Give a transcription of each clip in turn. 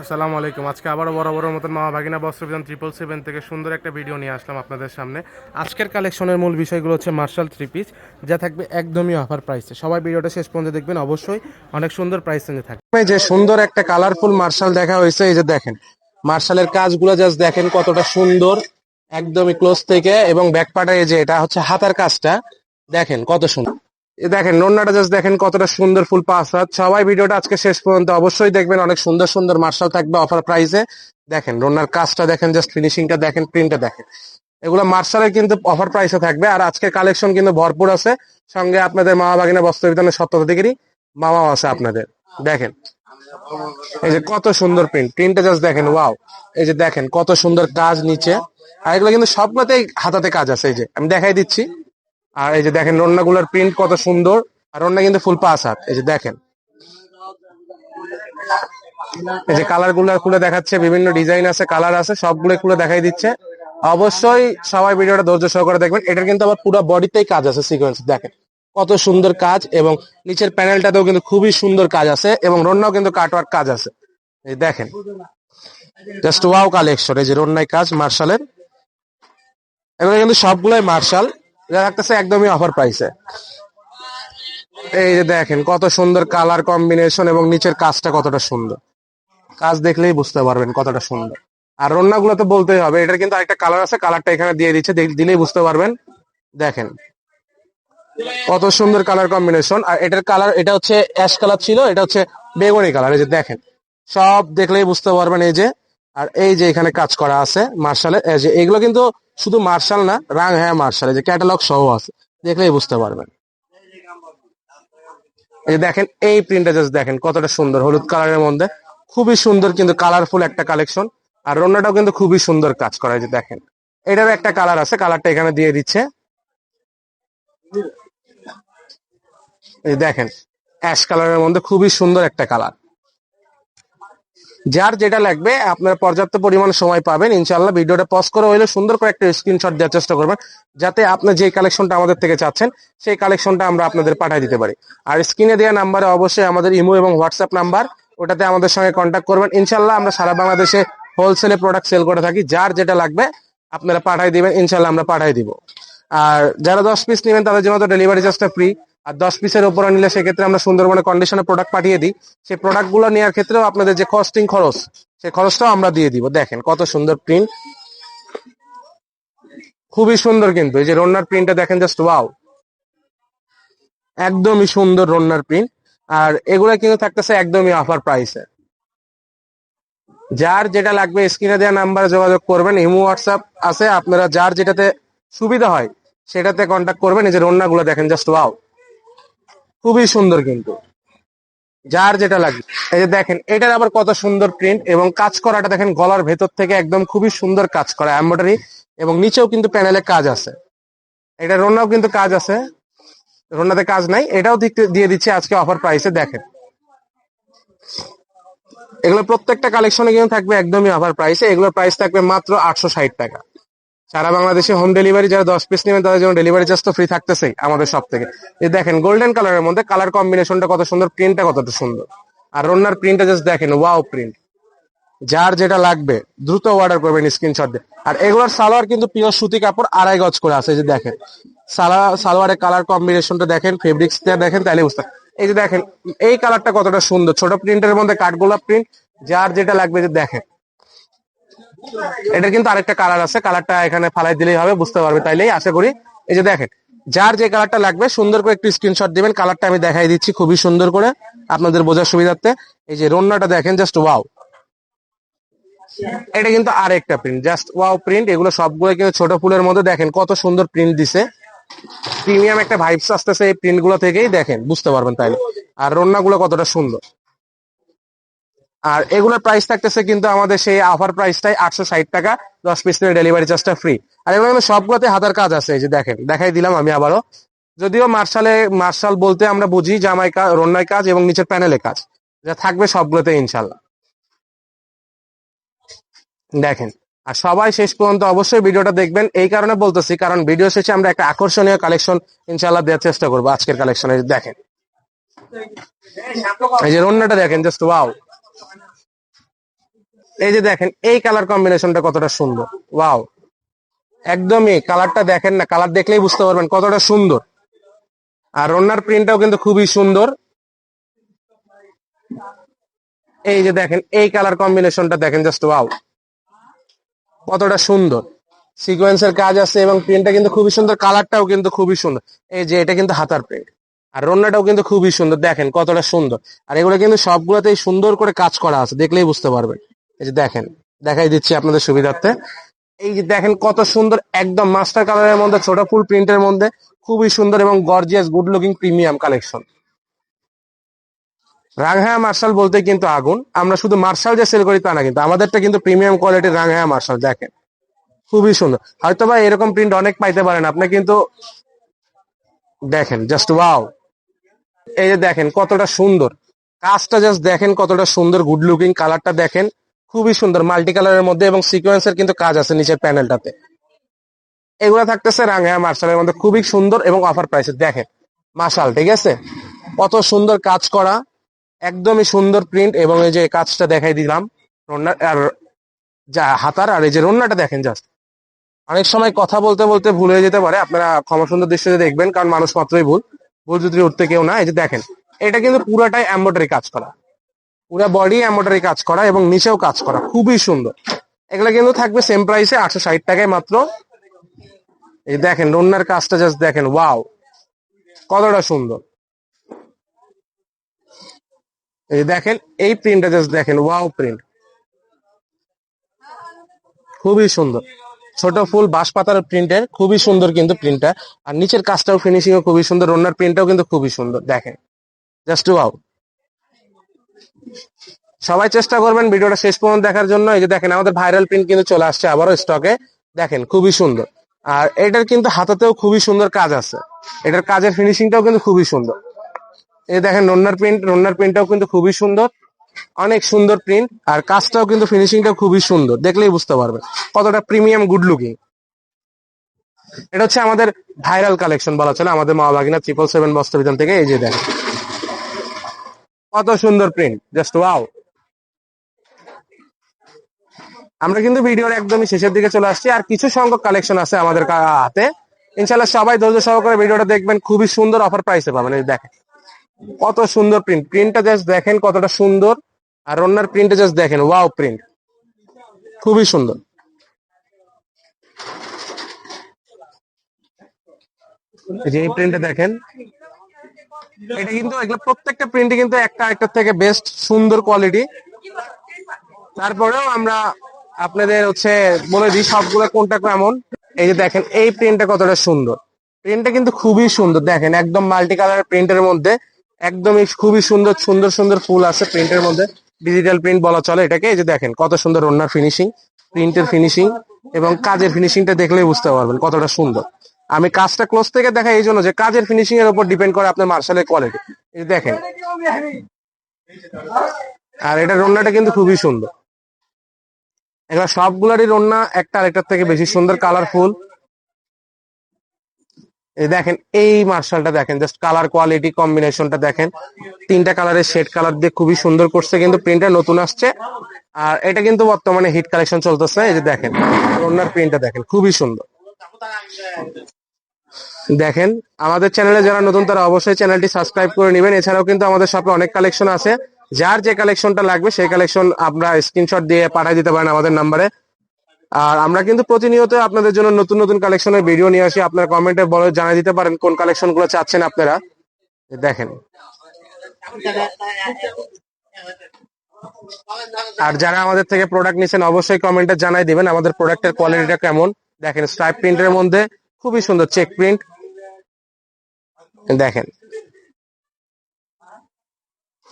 আসসালামু আলাইকুম। আজকে আবারও বড় বড় মতন মামা ভাগিনা বস্ত্রবিধান ট্রিপল সেভেন থেকে সুন্দর একটা ভিডিও নিয়ে আসলাম আপনাদের সামনে। আজকের কালেকশনের মূল বিষয়গুলো হচ্ছে মার্শাল থ্রি পিস যা থাকবে একদমই অফার প্রাইসে সবাই ভিডিওটা শেষ পর্যন্ত দেখবেন, অবশ্যই অনেক সুন্দর প্রাইস রেঞ্জে থাকবে। যে সুন্দর একটা কালারফুল মার্শাল দেখা হয়েছে, এই যে দেখেন মার্শালের কাজগুলো জাস্ট দেখেন কতটা সুন্দর, একদমই ক্লোজ থেকে। এবং ব্যাক পার্টে যে এটা হচ্ছে হাতার কাজটা, দেখেন কত সুন্দর। দেখেন, নন্নাটা জাস্ট দেখেন কতটা সুন্দর ফুল পাস হাত সবাই ভিডিওটা আজকে শেষ পর্যন্ত অবশ্যই দেখবেন, অনেক সুন্দর সুন্দর মার্শাল থাকবে অফার প্রাইসে দেখেন রন্নার কাজটা দেখেন জাস্ট ফিনিশিংটা দেখেন প্রিন্টটা দেখেন। এগুলো মার্শালের কিন্তু অফার প্রাইসে থাকবে, আর আজকের কালেকশন কিন্তু ভরপুর আছে। সঙ্গে আপনাদের মামা বাগিনা বস্ত্র বিধানের সপ্তাহ দিকেরই মামাও আছে আপনাদের। দেখেন, এই যে কত সুন্দর প্রিন্ট প্রিন্টটা জাস্ট দেখেন ওয়াও এই যে দেখেন, কত সুন্দর কাজ নিচে। আর এগুলো কিন্তু সবগুলোতেই হাতাতে কাজ আছে, এই যে, আমি দেখাই দিচ্ছি। আর এই যে দেখেন রন্নাগুলোর প্রিন্ট কত সুন্দর। আর রন্না কিন্তু ফুল পাস হাত। এই যে দেখেন। এই যে কালারগুলো খুলে দেখাচ্ছে, বিভিন্ন ডিজাইন আছে কালার আছে সবগুলো খুলে দেখাই দিচ্ছে। অবশ্যই সবাই ভিডিওটা ধৈর্য সহকারে দেখবেন। এটার কিন্তু আবার পুরো বডিতেই কাজ আছে সিকোয়েন্স দেখেন, কত সুন্দর কাজ এবং নিচের প্যানেলটাতেও কিন্তু খুবই সুন্দর কাজ আছে এবং রন্নাও কিন্তু কাটওয়ার্ক কাজ আছে। এই দেখেন। জাস্ট ওয়াও কালেকশন এই যে রন্নাই কাজ, মার্শালের। এগুলো কিন্তু সবগুলোই মার্শাল। যা একদমই অফার প্রাইসে এই যে দেখেন, কত সুন্দর কালার কম্বিনেশন এবং নিচের কাজটা কতটা সুন্দর। কাজ দেখলেই বুঝতে পারবেন কতটা সুন্দর। আর রন্নাগুলো তো বলতেই হবে, এটার কিন্তু আরেকটা কালার আছে কালারটা এখানে দিয়ে দিচ্ছে দিলেই বুঝতে পারবেন। দেখেন, কত সুন্দর কালার কম্বিনেশন আর এটার কালার এটা হচ্ছে অ্যাশ কালার ছিল, এটা হচ্ছে বেগুনি কালার এই যে দেখেন। সব দেখলেই বুঝতে পারবেন এই যে। আর এই যে এখানে কাজ করা আছে মার্শালে যে এগুলো কিন্তু শুধু মার্শাল না রাং হ্যাঁ মার্শাল যে ক্যাটালগ সহ আছে, দেখলেই বুঝতে পারবেন। এই দেখেন, এই প্রিন্টটা জাস্ট দেখেন, কতটা সুন্দর, হলুদ কালারের মধ্যে। খুবই সুন্দর কিন্তু কালারফুল একটা কালেকশন আর রন্নাটাও কিন্তু খুবই সুন্দর কাজ করা যে দেখেন। এটারও একটা কালার আছে কালারটা এখানে দিয়ে দিচ্ছে। এই দেখেন অ্যাশ কালারের মধ্যে খুবই সুন্দর একটা কালার যার যেটা লাগবে, আপনার পর্যাপ্ত পরিমাণ সময় পাবেন। ইনশাল্লাহ ভিডিওটা পজ করে হইলে সুন্দর করে একটা স্ক্রিনশট দেওয়ার চেষ্টা করবেন, যাতে আপনার যে কালেকশনটা আমাদের থেকে চাচ্ছেন, সেই কালেকশনটা আমরা আপনাদের পাঠিয়ে দিতে পারি। আর স্ক্রিনে দেওয়া নাম্বারে অবশ্যই আমাদের ইমো এবং হোয়াটসঅ্যাপ নাম্বার ওটাতে আমাদের সঙ্গে কন্ট্যাক্ট করবেন। ইনশাল্লাহ আমরা সারা বাংলাদেশে হোলসেলে প্রোডাক্ট সেল করে থাকি। যার যেটা লাগবে, আপনারা পাঠাই দিবেন। ইনশাল্লাহ আমরা পাঠাই দিব। আর যারা দশ পিস নেবেন, তাদের জন্য তো ডেলিভারি চার্জটা ফ্রি আর দশ পিসের উপরে নিলে সেক্ষেত্রে আমরা সুন্দরবনে কন্ডিশনে প্রোডাক্ট পাঠিয়ে দিই। সেই প্রোডাক্টগুলো নেওয়ার ক্ষেত্রেও আপনাদের যে কস্টিং খরচ সেই খরচটাও আমরা দিয়ে দিব। দেখেন কত সুন্দর প্রিন্ট খুবই সুন্দর কিন্তু। এই যে রন্নার প্রিন্টটা দেখেন জাস্ট ওয়াও একদমই সুন্দর রন্নার প্রিন্ট আর এগুলা কিন্তু থাকতেছে একদমই অফার প্রাইসে যার যেটা লাগবে স্ক্রিনে দেওয়া নাম্বারে যোগাযোগ করবেন। ইমো হোয়াটসঅ্যাপ আছে। আপনারা যার যেটাতে সুবিধা হয়, সেটাতে কন্ট্যাক্ট করবেন। এই যে রন্নাগুলো দেখেন জাস্ট ওয়াও খুবই সুন্দর কিন্তু। যার যেটা লাগবে। এই যে দেখেন, এটার আবার কত সুন্দর প্রিন্ট এবং কাজ করাটা দেখেন, গলার ভেতর থেকে একদম খুবই সুন্দর কাজ করা এম্বয়ডারি এবং নিচেও কিন্তু প্যানেলে কাজ আছে। এটা রন্নাও কিন্তু কাজ আছে। রন্নাতে কাজ নাই, এটাও দিয়ে দিচ্ছে আজকে অফার প্রাইসে দেখেন। এগুলো প্রত্যেকটা কালেকশনে কিন্তু থাকবে একদমই অফার প্রাইসে এগুলোর প্রাইস থাকবে মাত্র আটশো ষাট টাকা। সারা বাংলাদেশে হোম ডেলিভারি যারা দশ পিস নেবেন, তাদের জন্য ডেলিভারি চার্জ তো ফ্রি থাকতেছে আমাদের সব থেকে। এই দেখেন গোল্ডেন কালারের মধ্যে কালার কম্বিনেশনটা কত সুন্দর প্রিন্টটা কতটা সুন্দর। আর রন্নার প্রিন্টটা জাস্ট দেখেন ওয়াও প্রিন্ট যার যেটা লাগবে, দ্রুত অর্ডার করবেন স্ক্রিনশট দিয়ে। আর এগুলোর সালোয়ার কিন্তু পিওর সুতি কাপড়, আড়াই গজ করে আছে যে দেখেন। সালোয়ার সালোয়ারের কালার কম্বিনেশনটা দেখেন ফেব্রিক্স দেখেন তাহলে বুঝতে এই যে দেখেন, এই কালারটা কতটা সুন্দর, ছোট প্রিন্টের মধ্যে কাঠগোলাপ প্রিন্ট যার যেটা লাগবে যে দেখেন। এটা কিন্তু আরেকটা কালার আছে কালারটা এখানে ফালাই দিলেই হবে, বুঝতে পারবে তাইলেই আশা করি। এই যে দেখেন, যার যে কালারটা লাগবে, সুন্দর করে একটু স্ক্রিনশট দিবেন কালারটা আমি দেখাই দিচ্ছি খুবই সুন্দর করে আপনাদের বোঝার সুবিধার্থে। এই যে রন্নাটা দেখেন জাস্ট ওয়াও এটা কিন্তু আরেকটা প্রিন্ট জাস্ট ওয়াও প্রিন্ট এগুলো সবগুলো কিন্তু ছোট ফুলের মধ্যে দেখেন, কত সুন্দর প্রিন্ট দিছে। প্রিমিয়াম একটা ভাইবস আসতেছে এই প্রিন্টগুলো থেকেই দেখেন, বুঝতে পারবেন তাইলে। আর রন্নাগুলো কতটা সুন্দর। আর এগুলোর প্রাইস থাকতেছে কিন্তু আমাদের সেই অফার প্রাইসটাই আটশো ষাট টাকা, দশ পিস ডেলিভারি চার্জটা ফ্রি আর এগুলো সবগুলোতে হাতার কাজ আছে, এই যে দেখেন, দেখাই দিলাম আমি আবারও। যদিও মার্শালে, মার্শাল বলতে আমরা বুঝি জামাই কাজ রন্নাই কাজ এবং নিচের প্যানেলে কাজ। যা থাকবে সবগুলোতে ইনশাল্লাহ দেখেন, আর সবাই শেষ পর্যন্ত অবশ্যই ভিডিওটা দেখবেন। এই কারণে বলতেছি, কারণ ভিডিও শেষে আমরা একটা আকর্ষণীয় কালেকশন ইনশাল্লাহ দেওয়ার চেষ্টা করব আজকের কালেকশনে দেখেন, এই যে রন্নাটা দেখেন জাস্ট ওয়াও এই যে দেখেন, এই কালার কম্বিনেশনটা কতটা সুন্দর। ওয়াও একদমই কালারটা দেখেন না কালার দেখলেই বুঝতে পারবেন কতটা সুন্দর। আর রন্নার প্রিন্টটাও কিন্তু খুবই সুন্দর। এই যে দেখেন, এই কালার কম্বিনেশনটা দেখেন জাস্ট ওয়াও কতটা সুন্দর। সিকোয়েন্সের কাজ আছে এবং প্রিন্টটা কিন্তু খুবই সুন্দর কালারটাও কিন্তু খুবই সুন্দর। এই যে এটা কিন্তু হাতার প্রিন্ট আর রন্নাটাও কিন্তু খুবই সুন্দর, দেখেন কতটা সুন্দর। আর এগুলো কিন্তু সবগুলোতেই সুন্দর করে কাজ করা আছে, দেখলেই বুঝতে পারবেন। এই যে দেখেন, দেখাই দিচ্ছি আপনাদের সুবিধার্থে। এই যে দেখেন কত সুন্দর একদম মাস্টার কালারের মধ্যে, ছোট ফুল প্রিন্টের মধ্যে, খুবই সুন্দর এবং gorgeous good looking premium collection রাংহায়া মার্শাল বলতে কিন্তু আগুন। আমরা শুধু মার্শাল যে সেল করি তা না, কিন্তু আমাদেরটা কিন্তু প্রিমিয়াম কোয়ালিটির রাংহায়া মার্শাল, দেখেন। খুবই সুন্দর। হয়তো বা এরকম প্রিন্ট অনেক পাইতে পারেন আপনি, কিন্তু দেখেন জাস্ট ওয়াও এই যে দেখেন কতটা সুন্দর। কাজটা জাস্ট দেখেন কতটা সুন্দর গুড লুকিং কালারটা দেখেন। খুবই সুন্দর মাল্টি কালারের মধ্যে এবং সিকোয়েন্সের কিন্তু কাজ আছে নিচের প্যানেলটাতে এগুলো থাকতেছে রাঙা, মার্শালের মধ্যে খুবই সুন্দর এবং অফার প্রাইসে দেখেন, মার্শাল, ঠিক আছে? কত সুন্দর কাজ করা, একদমই সুন্দর প্রিন্ট এবং এই যে কাজটা দেখাই দিলাম রন্নার আর যা হাতার আর এই যে রন্নাটা দেখেন জাস্ট অনেক সময় কথা বলতে বলতে ভুল হয়ে যেতে পারে, আপনারা ক্ষমা সুন্দর দৃষ্টিতে দেখবেন, কারণ মানুষ মাত্রই ভুল। ভুল যদি উঠতে কেউ না, এই যে দেখেন, এটা কিন্তু পুরাটাই এম্বয়ডারি কাজ করা। পুরো বডি এম্বয়ডারি কাজ করা এবং নিচেও কাজ করা, খুবই সুন্দর। এগুলো কিন্তু থাকবে সেম প্রাইসে আটশো ষাট টাকায় মাত্র। এই দেখেন রন্নার কাজটা জাস্ট দেখেন ওয়াও কতটা সুন্দর। এই দেখেন, এই প্রিন্টটা জাস্ট দেখেন ওয়াও প্রিন্ট খুবই সুন্দর। ছোট ফুল বাঁশ পাতার প্রিন্টের খুবই সুন্দর কিন্তু প্রিন্টটা আর নিচের কাজটাও ফিনিশিং খুবই সুন্দর রন্নার প্রিন্টটাও কিন্তু খুবই সুন্দর, দেখেন। জাস্ট ওয়াও সবাই চেষ্টা করবেন ভিডিওটা শেষ পর্যন্ত দেখার জন্য। এই যে দেখেন, আমাদের ভাইরাল প্রিন্ট কিন্তু চলে আসছে আবারও স্টকে দেখেন, খুবই সুন্দর। আর এটার কিন্তু হাতাতেও খুবই সুন্দর কাজ আছে। এটার কাজের ফিনিশিংটাও কিন্তু খুবই সুন্দর। এই দেখেন রন্নার প্রিন্ট রন্নার প্রিন্টটাও কিন্তু খুবই সুন্দর। অনেক সুন্দর প্রিন্ট আর কাজটাও কিন্তু ফিনিশিংটাও খুবই সুন্দর। দেখলেই বুঝতে পারবেন কতটা প্রিমিয়াম গুড লুকিং এটা হচ্ছে আমাদের ভাইরাল কালেকশন বলা চলে আমাদের মা বাগিনা ট্রিপল সেভেন বস্ত্র বস্ত্রবিধান থেকে। এই যে দেখেন কত সুন্দর প্রিন্ট জাস্ট ওয়াও আমরা কিন্তু ভিডিওর একদমই শেষের দিকে চলে আসছি, আর কিছু সংখ্যক কালেকশন আছে আমাদের হাতে। ইনশাল্লাহ সবাই ধৈর্য সহকারে ভিডিওটা দেখবেন, খুবই সুন্দর অফার প্রাইসে পাবেন, এই দেখেন। কত সুন্দর প্রিন্ট প্রিন্টটা জাস্ট দেখেন কতটা সুন্দর, আর অন্যার প্রিন্টটা জাস্ট দেখেন ওয়াও প্রিন্ট খুবই সুন্দর। যে এই প্রিন্টটা দেখেন এটা কিন্তু এগুলো প্রত্যেকটা প্রিন্টই কিন্তু একটা একটার থেকে বেস্ট সুন্দর কোয়ালিটি তারপরেও আমরা আপনাদের হচ্ছে বলে দিই সবগুলো কোনটা কেমন। এই যে দেখেন, এই প্রিন্টটা কতটা সুন্দর। প্রিন্টটা কিন্তু খুবই সুন্দর। দেখেন, একদম মাল্টি কালার প্রিন্টের মধ্যে একদমই খুবই সুন্দর সুন্দর সুন্দর ফুল আছে প্রিন্টের মধ্যে। ডিজিটাল প্রিন্ট বলা চলে এটাকে। এই যে দেখেন, কত সুন্দর ওনার ফিনিশিং প্রিন্টের ফিনিশিং এবং কাজের ফিনিশিংটা দেখলেই বুঝতে পারবেন কতটা সুন্দর। আমি কাজটা ক্লোজ থেকে দেখা এই জন্য যে কাজের ফিনিশিং এর উপর ডিপেন্ড করে আপনার মার্শালের কোয়ালিটি দেখেন। আর এটা রন্নাটা কিন্তু খুবই সুন্দর। এগুলো সবগুলারই রন্না একটা আরেকটার থেকে বেশি সুন্দর কালারফুল এই দেখেন, এই মার্শালটা দেখেন জাস্ট কালার কোয়ালিটি কম্বিনেশনটা দেখেন। তিনটা কালারের শেড কালার দিয়ে খুবই সুন্দর করছে, কিন্তু প্রিন্টটা নতুন আসছে। আর এটা কিন্তু বর্তমানে হিট কালেকশন চলতেছে, এই যে দেখেন রন্নার প্রিন্টটা দেখেন, খুবই সুন্দর। দেখেন, আমাদের চ্যানেলে যারা নতুন, তারা অবশ্যই চ্যানেলটি সাবস্ক্রাইব করে নেবেন। এছাড়াও কিন্তু আমাদের শপে অনেক কালেকশন আছে। যার যে কালেকশনটা লাগবে, সেই কালেকশন আপনারা স্ক্রিনশট দিয়ে পাঠিয়ে দিতে পারেন আমাদের নাম্বারে আর আমরা কিন্তু প্রতিনিয়ত আপনাদের জন্য নতুন নতুন কালেকশনের ভিডিও নিয়ে আসি। আপনার কমেন্টে বলে, জানিয়ে দিতে পারেন কোন কালেকশনগুলো চাচ্ছেন আপনারা। দেখেন। আর যারা আমাদের থেকে প্রোডাক্ট নিচ্ছেন অবশ্যই কমেন্টে জানাই দিবেন, আমাদের প্রোডাক্টের কোয়ালিটিটা কেমন। দেখেন স্ট্রাইপ প্রিন্টের মধ্যে খুবই সুন্দর চেক প্রিন্ট দেখেন।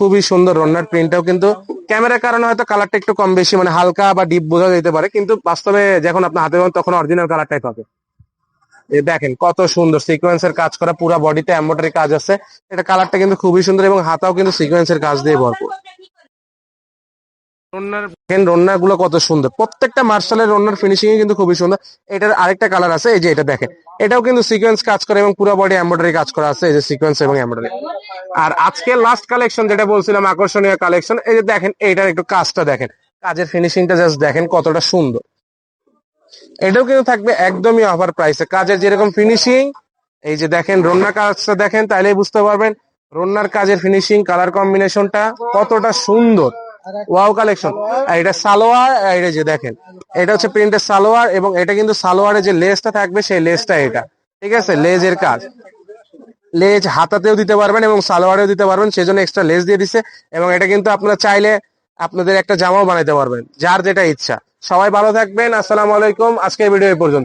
খুবই সুন্দর রন্নার প্রিন্টটাও কিন্তু ক্যামেরার কারণে হয়তো কালারটা একটু কম বেশি মানে হালকা বা ডিপ বোঝা যেতে পারে, কিন্তু বাস্তবে যখন আপনার হাতে পাবেন তখন অরিজিনাল কালারটাই পাবে দেখেন, কত সুন্দর সিকোয়েন্সের কাজ করা, পুরো বডিতে এম্বয়ডারি কাজ আছে। এটা কালারটা কিন্তু খুবই সুন্দর এবং হাতাও কিন্তু সিকোয়েন্সের কাজ দিয়ে ভরপুর। রন্নারগুলো কত সুন্দর। প্রত্যেকটা মার্শালের রন্নার ফিনিশিং কিন্তু খুবই সুন্দর। এটার আরেকটা কালার আছে, এই যে এটা দেখেন। এটাও কিন্তু সিকোয়েন্স কাজ করে এবং পুরো বডি এম্বয়ডারি কাজ করা আছে, এই যে সিকোয়েন্স এবং এম্বয়ডারি আর আজকে লাস্ট কালেকশন যেটা বলছিলাম, আকর্ষণীয় কালেকশন এই যে দেখেন, এইটার একটু কাজটা দেখেন। কাজের ফিনিশিংটা জাস্ট দেখেন কতটা সুন্দর। এটাও কিন্তু থাকবে একদমই অফার প্রাইসে কাজের যেরকম ফিনিশিং এই যে দেখেন রন্না কাজটা দেখেন, তাইলেই বুঝতে পারবেন। রন্নার কাজের ফিনিশিং কালার কম্বিনেশনটা কতটা সুন্দর। ওয়াও কালেকশন আর এটা সালোয়ার আর এটা যে দেখেন এটা হচ্ছে প্রিন্টের সালোয়ার এবং এটা কিন্তু সালোয়ারের যে লেসটা থাকবে সেই লেসটা এটা। ঠিক আছে? লেজের কাজ। লেজ হাতাতেও দিতে পারবেন এবং সালোয়ারেও দিতে পারবেন সেজন্য এক্সট্রা লেজ দিয়ে দিছে এবং এটা কিন্তু আপনারা চাইলে আপনাদের একটা জামাও বানাইতে পারবেন যার যেটা ইচ্ছা। সবাই ভালো থাকবেন আসসালামু আলাইকুম। আজকে ভিডিও এই পর্যন্ত।